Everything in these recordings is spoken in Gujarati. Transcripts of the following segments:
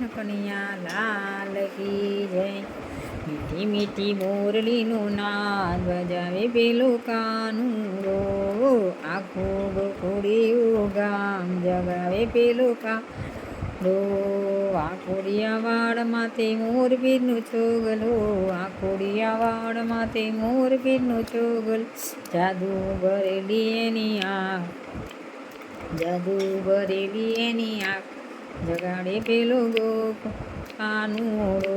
કૃષ્ણ કનૈયા લાલ કી જય। મીઠી મીઠી મોરલીનું નાદ બજાવે પેલું કાનું રો આખું ગોકુડિયું ગામ જગાવે પેલું કા રો આખોડિયા વાડ માથે મોર પીરનું ચોગલો આખોડિયા મોર પીરનું ચોગલ જાદુ ભરેલી એની આંખ। જાદુ ભરેલી એની આંખ। જગાડે પેલો ગોપ કાનુડો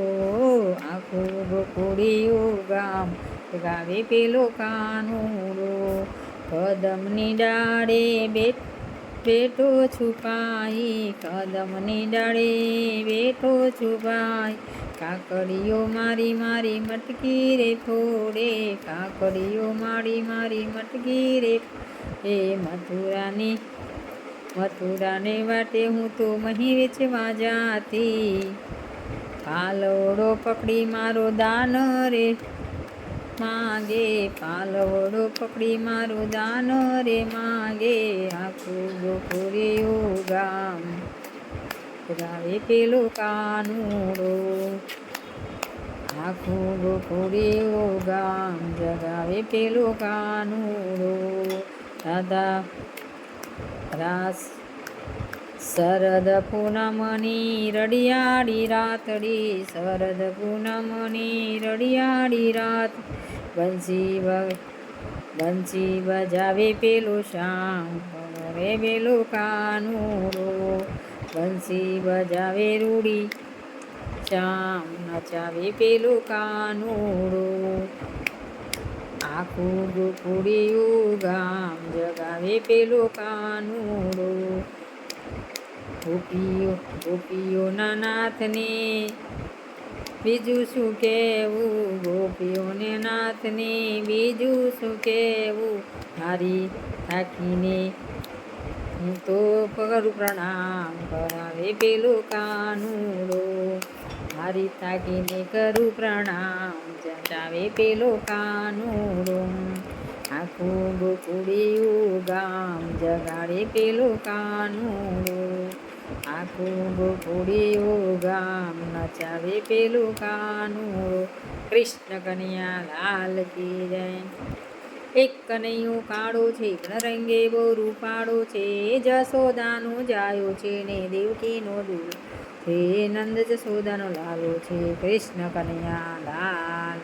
આખું ગોકુડિયું ગામ. જગાવે પેલો કાનુડો, કદમની ડાળે બેટ, બેઠો છુપાઈ. કદમની ડાળે બેઠો છુપાઈ. કાકડીઓ મારી મારી મટકી રે ફોડે. કાકડીઓ મારી મારી મટકી રે. એ મથુરાની મથુરાને વાટે હું તો મહી વેચવા જાતી. પાલવડો પકડી મારો દાન રે, માગે. પાલવડો પકડી મારો દાન રે, માગે. આખું ગોકુરિયું ગામ રાવે પેલું કાનુડો. આખું ગોકુરિયું ગામ જગાવે પેલું કાનુડો. દાદા રાસ. શરદ પૂનમની રડિયાળી રાતડી શરદ પૂનમની રડિયાળી રાત. બંસી બંસી બજાવે પેલું શામ રે પેલું કાનુડો. બંસી બજાવે રૂડી શ્યામ નચાવે પેલું કાનુડો. આખું ગામ જગાવે પેલું કાનુડો ગોપીઓ ગોપીઓના નાથને બીજું શું કહેવું ગોપીઓને નાથને બીજું શું કહેવું હારી થાકીને હું તો કરું પ્રણામ કરાવે પેલો કાનુડો હારી થાકીને કરું પ્રણામ જટાવે પેલો કાનુડો આખું ગોકુડિયું ગામ જગાડે પેલો કાનુડો. આખું ગોકુડિયું ગામ નચાવે પેલું કાનુડો. કૃષ્ણ કનૈયા લાલ કી જય. એક કનૈયો કાળો છે રંગે બહુ રૂપાળો છે. જસોદાનો જાયો છે ને દેવકીનો દૂર. છે નંદ જસોદાનો લાલો છે, કૃષ્ણ કનૈયા લાલ